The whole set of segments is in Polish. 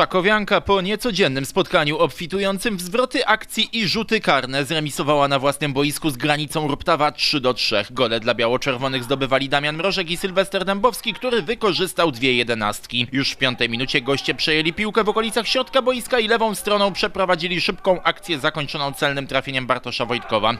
Szczakowianka po niecodziennym spotkaniu obfitującym w zwroty akcji i rzuty karne zremisowała na własnym boisku z granicą Ruptawa 3 do 3. Gole dla biało-czerwonych zdobywali Damian Mrożek i Sylwester Dębowski, który wykorzystał dwie jedenastki. Już w piątej minucie goście przejęli piłkę w okolicach środka boiska i lewą stroną przeprowadzili szybką akcję zakończoną celnym trafieniem Bartosza Wojtkowa.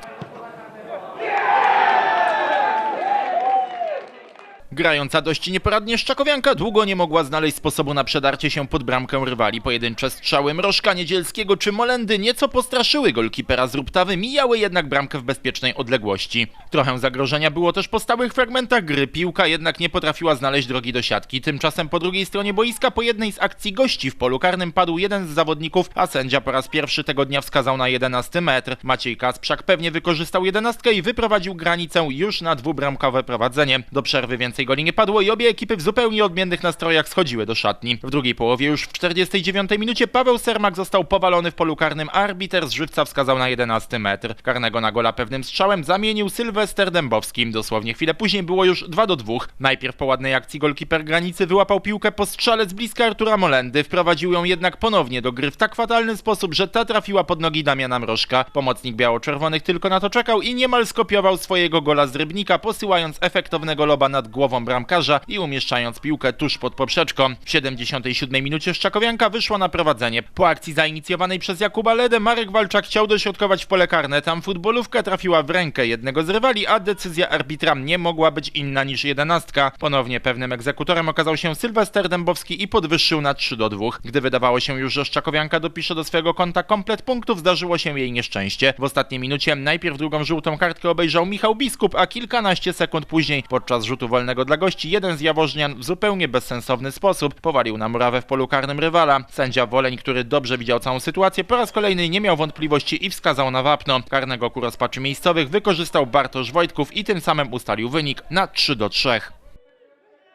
Grająca dość nieporadnie Szczakowianka długo nie mogła znaleźć sposobu na przedarcie się pod bramkę rywali. Pojedyncze strzały Mrożka, Niedzielskiego czy Molendy nieco postraszyły golkipera z Ruptawy, mijały jednak bramkę w bezpiecznej odległości. Trochę zagrożenia było też po stałych fragmentach gry, piłka jednak nie potrafiła znaleźć drogi do siatki. Tymczasem po drugiej stronie boiska po jednej z akcji gości w polu karnym padł jeden z zawodników, a sędzia po raz pierwszy tego dnia wskazał na 11 metr. Maciej Kasprzak pewnie wykorzystał jedenastkę i wyprowadził granicę już na dwubramkowe prowadzenie. Do przerwy więcej goli nie padło i obie ekipy w zupełnie odmiennych nastrojach schodziły do szatni. W drugiej połowie już w 49 minucie Paweł Sermak został powalony w polu karnym, arbiter z żywca wskazał na 11 metr. Karnego na gola pewnym strzałem zamienił Sylwester Dębowski. Dosłownie chwilę później było już 2 do 2. Najpierw po ładnej akcji golkiper granicy wyłapał piłkę po strzale z bliska Artura Molendy, wprowadził ją jednak ponownie do gry w tak fatalny sposób, że ta trafiła pod nogi Damiana Mrożka. Pomocnik biało-czerwonych tylko na to czekał i niemal skopiował swojego gola z rybnika, posyłając efektownego loba nad głową bramkarza i umieszczając piłkę tuż pod poprzeczką. W 77 minucie Szczakowianka wyszła na prowadzenie. Po akcji zainicjowanej przez Jakuba Ledę Marek Walczak chciał dośrodkować w pole karne. Tam futbolówka trafiła w rękę jednego z rywali, a decyzja arbitra nie mogła być inna niż jedenastka. Ponownie pewnym egzekutorem okazał się Sylwester Dębowski i podwyższył na 3 do 2. Gdy wydawało się już, że Szczakowianka dopisze do swojego konta komplet punktów, zdarzyło się jej nieszczęście. W ostatniej minucie najpierw drugą żółtą kartkę obejrzał Michał Biskup, a kilkanaście sekund później podczas rzutu wolnego dla gości jeden z jawożnian w zupełnie bezsensowny sposób powalił na murawę w polu karnym rywala. Sędzia Woleń, który dobrze widział całą sytuację, po raz kolejny nie miał wątpliwości i wskazał na wapno. Karnego ku rozpaczy miejscowych wykorzystał Bartosz Wojtków i tym samym ustalił wynik na 3 do 3.